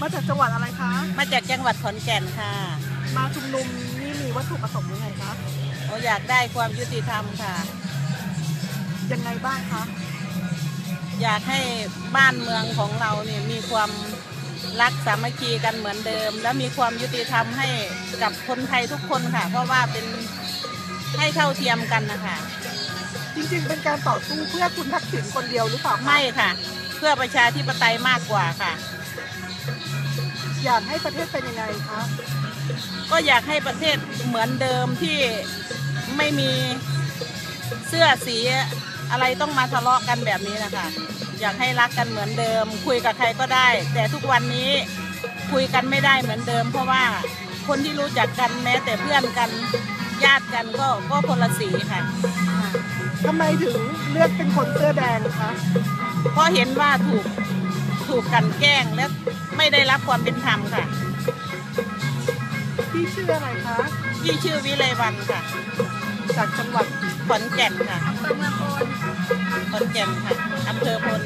มาจากจังหวัดอะไรคะ มาจากจังหวัดขอนแก่นค่ะ มาชุมนุมนี่มีวัตถุประสงค์ยังไงคะเราอยากได้ความยุติธรรมค่ะ ยังไงบ้างคะ อยากให้บ้านเมืองของเราเนี่ยมีความรักสามัคคีกันเหมือนเดิม และมีความยุติธรรมให้กับคนไทยทุกคนค่ะ เพราะว่าเป็นให้เท่าเทียมกันนะคะจริงๆ เป็นการต่อสู้เพื่อคุณทักษิณคนเดียวหรือเปล่าคะไม่ค่ะ เพื่อประชาธิปไตยมากกว่าค่ะ อยากให้ประเทศเป็นยังไงคะก็อยากให้ประเทศเหมือนเดิมที่ไม่มีเสื้อสีอะไรต้องมาทะเลาะกันแบบนี้นะคะ อยากให้รักกันเหมือนเดิม คุยกับใครก็ได้ แต่ทุกวันนี้คุยกันไม่ได้เหมือนเดิม เพราะว่าคนที่รู้จักกันแม้แต่เพื่อนกันญาติกันก็ก็คนละสีค่ะทำไมถึงเลือกเป็นคนเสื้อแดงคะเพราะเห็นว่าถูกถูกกลันแกล้งและ ไม่ได้รับความเป็นธรรมค่ะ พี่ชื่ออะไรคะที่ชื่อวิไลวันค่ะ จากจังหวัดขอนแก่นค่ะอำเภอเมืองพลขอนแก่นค่ะอำเภอพล